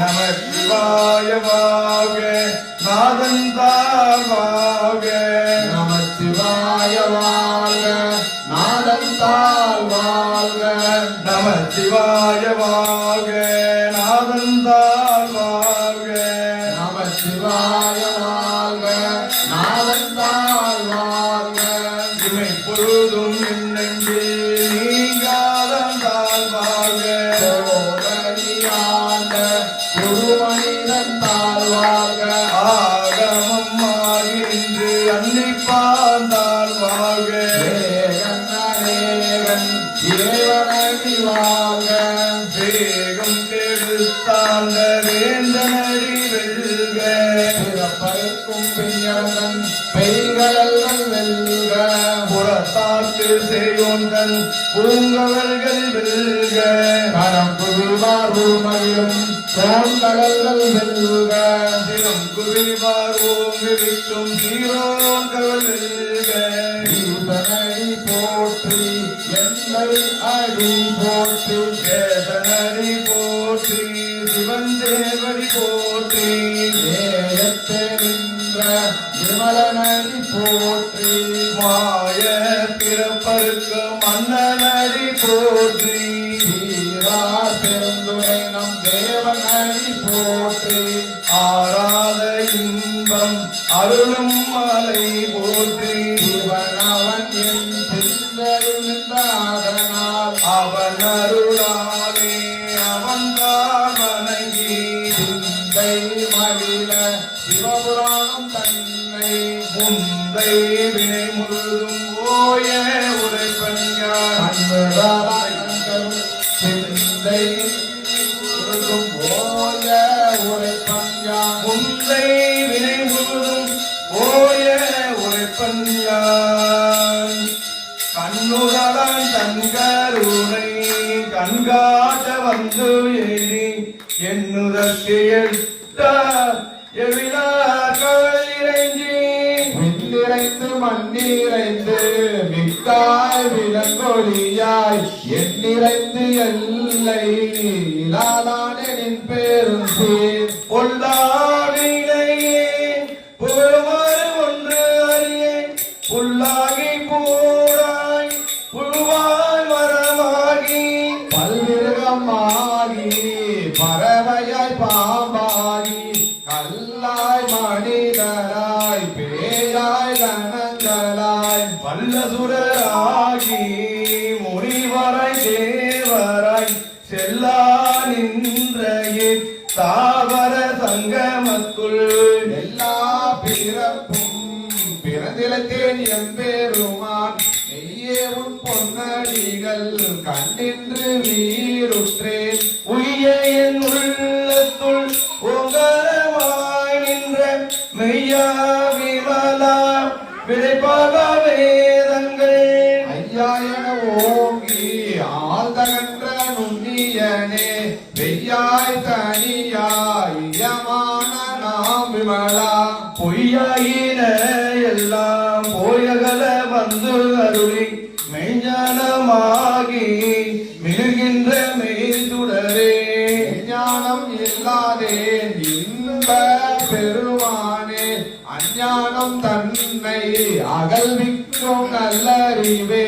நம சிவாய வாழ்க நாதன் தாழ் வாழ்க நமச்சிவாய ஆகமம் ஆகின்று அன்னிப்பாந்தாள் வாழ்க. ஏகன் அநேகன் இறைவனடி வாழ்க வேகம் கெடுத்தாண்ட வேந்தனடி வெல்க. பிறப்பருக்கும் பெய்யவன் பெய்களல் வெல்க. புறத்தாக்கு செய்யொன்றன் பூங்கவல்கள் வெல்க. கரம் புரிவார் மயிலும் தோன்கடல்கள் வெல்க. தினம் குவிவார் ஓங்கிருக்கும் சீரோங்கள் வெல்க. ஈசனடி போற்றி என்னை அடி போற்றி. வேதனடி போற்றி சிவன் தேவடி போற்றி பிறப்பருக்கு மன்னனடி போற்றி தீரா பெருந்துரை நம் தேவனடி போற்றி. ஆராத இன்பம் அருளும் மலை போற்றி. இவன் அவன் என் சிந்தருந்தாதனால் அவன் அருளா வந்து எய்தி என்னுதற்கு எட்ட எவிழா கவலிறைஞ்சி விண்ணிறைந்து மண்ணிறைந்து மிக்காய் விலங்கொழியாய் எண்ணிறைந்து எல்லை இலாதானின் பேரும் சீர். எல்லா பிறப்பும் பிறந்திலத்தேன் எம்பெருமான். நெய்யே உன் பொன்னடிகள் கண்டின்று வீருற்றேன் உய்ய என் உள்ளத்துள் உங்கரமாய் நின்ற மெய்யா விமலா விளைப்பாக வேதங்கள். ஐயா என ஓங்கி ஆழ்தகன்ற நுண்ணியனே வெய்யாய் தனி நாம் பொய்யாயின எல்லாம் போயகல வந்து அருளி மெய்ஞானமாகி மிகுகின்ற மெய்துடரே. ஞானம் இல்லாதே இன்ப பெருமானே அஞ்ஞானம் தன்னை அகல்விக்கும் நல்லறிவே.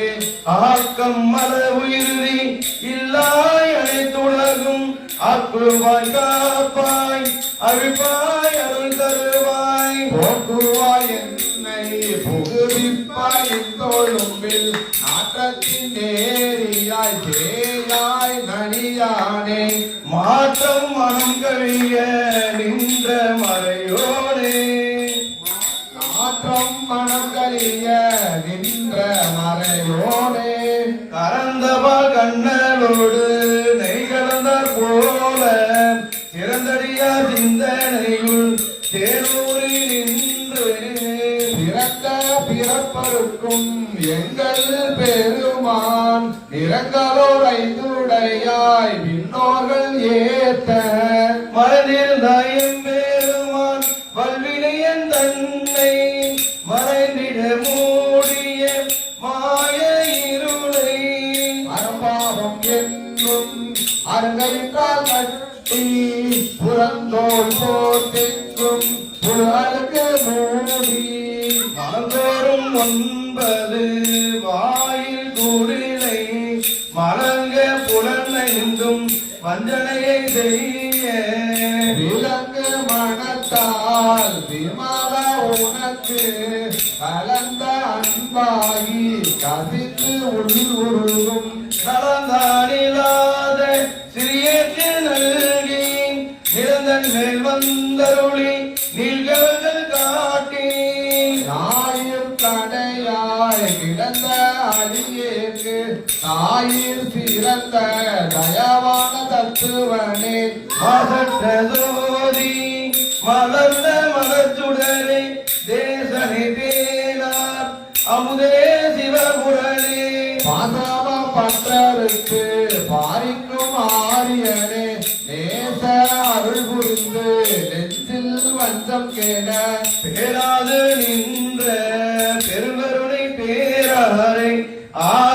ஆக்கம் மல உயிரி இல்லாய் அனைத்துலகும் அப்புவாய் காப்பாய் அழிப்பாய் அருள் தருவாய். போக்குவாய் என்னை புகுவிப்பாய் தோளும்பில் நாற்றத்தின் நேரியாய் தேயாய் நனியானே மாற்றம் மனம் கழிய நின்ற மறையோனே மாற்றம் மனம் கழிய நின்ற மறையோனே கரந்தவா கண்ணலோடு சிந்தனையுள் தேனூரில் நின்று பிறந்த பிறப்பருக்கும் எங்கள் பெருமான் நிறங்களோர் ஐந்துடையாய் விண்ணோர்கள் ஏற்ற புறந்தோல் போர்த்தெங்கும் புலருக்கு மூடி மலந்தோறும் ஒன்பது வாயில் கூடிலை மலங்க புலனைந்தும் வஞ்சனையை செய்ய. விலங்கு மனத்தால் விமல உனக்கு கலந்த அன்பாகி கசித்து உள் உருகும் தாயிற் சிறந்த தயவான தத்துவனே. மாசற்ற ஜோதி மலர்ந்த மலர்ச்சுடரே தேசனை தேனார் அமுதே சிவபுரனே. பாசவ பற்றருக்கு பாரிக்கும் ஆரியனே நேச அருள் புரிந்து நெஞ்சில் வஞ்சம் கேட. பேராது நின்ற பெருங்கருணை பேராரை ஆரா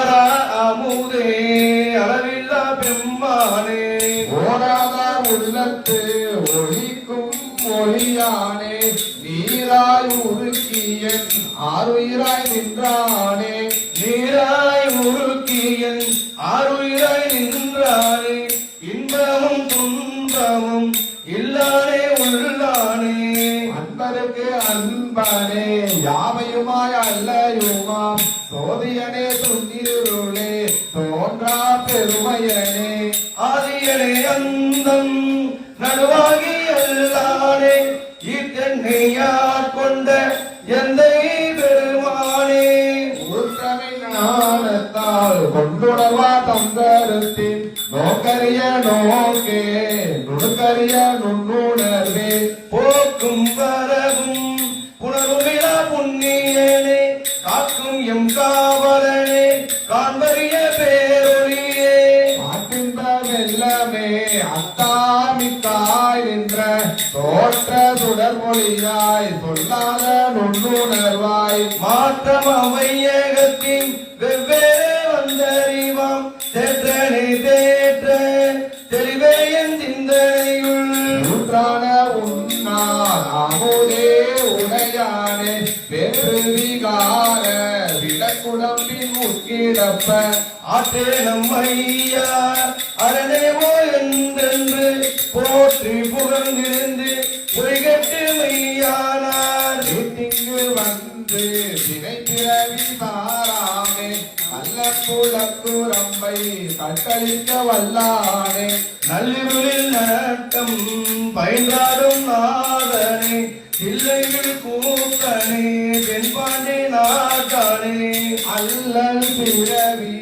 ஆறுயிராய் நின்றானே நீராய் உருக்கியன் ஆறுயிராய் நின்றானே இன்பமும் துன்பமும் இல்லானே உள்ளானே. அன்பருக்கு அன்பனே யாவையுமாய் அல்லையுமாம் சோதியனே துன்னிருளே தோன்றா பெருமையனே. ஆதியனே அந்தம் நடுவாகி அல்லானே இத்தன்னையார் கொண்ட எந்தை பெருமானே ஊற்றமை ஞானத்தால் கொண்டுடவா தந்தருத்தின் நோக்கரிய நோக்கே நுணுக்கரிய நுண்ணுணர்வே போக்கும் வர வெள்ளமே அத்தாமித்தாய் நின்ற தோற்ற சுடர்மொழியாய் சொல்லாத நுண்ணுணர்வாய் மாற்றம் அவையகத்தின் வெவ்வேறு வந்தறிவாம். தேற்றனை தேற்ற தெளிவே என் சிந்தனையுள். நூற்றான உன்னார் அமுதே உடையானே வேறு குழம்பின் முக்கிடப்ப ஆற்றே நம்மையா அரணேவோ என்றென்று போற்றி புகழ்ந்திருந்து பொய்கட்டு மெய்யானார். வீட்டிங்கு வந்து வினை பிறவி தாராமே நல்ல புலக்குரம்பை கட்டளிக்க வல்லானே. நள்ளிருளில் நட்டம் பயின்றாடும் நாதனே பிள்ளைகள் கூத்தனே தென்பாண்டி நாட்டானே அல்லல் பிறவி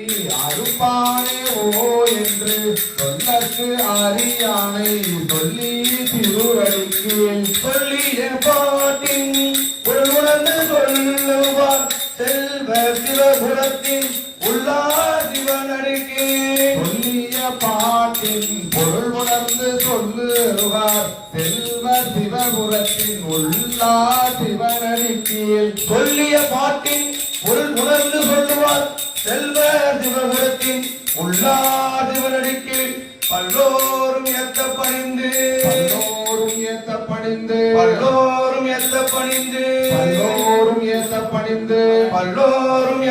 அறுப்பானே ஓ என்று சொல்லற்கு அறியானை சொல்லி திருவடிக்கீழ் சொல்லிய பாட்டின் ஒரு உணர்ந்து சொல்லுவார். செல்வ சிவபுரத்தின் உள்ளா சிவனடிக்கே. சொல்லிய பாட்டின் பொருள் உணர்ந்து சொல்லுவார். சிவபுரத்தின் உள்ளா சிவனடிக்கீழ் சொல்லிய பாட்டின் பொருள் உணர்ந்து சொல்லுவார். செல்வ சிவபுரத்தின் உள்ளா சிவனடிக்கு பல்லோரும் எத்த பணிந்து பல்லோரும் ஏத்த பணிந்து பல்லோரும் எத்த பணிந்து பல்லோரும் ஏத்த பணிந்து பல்லோரும்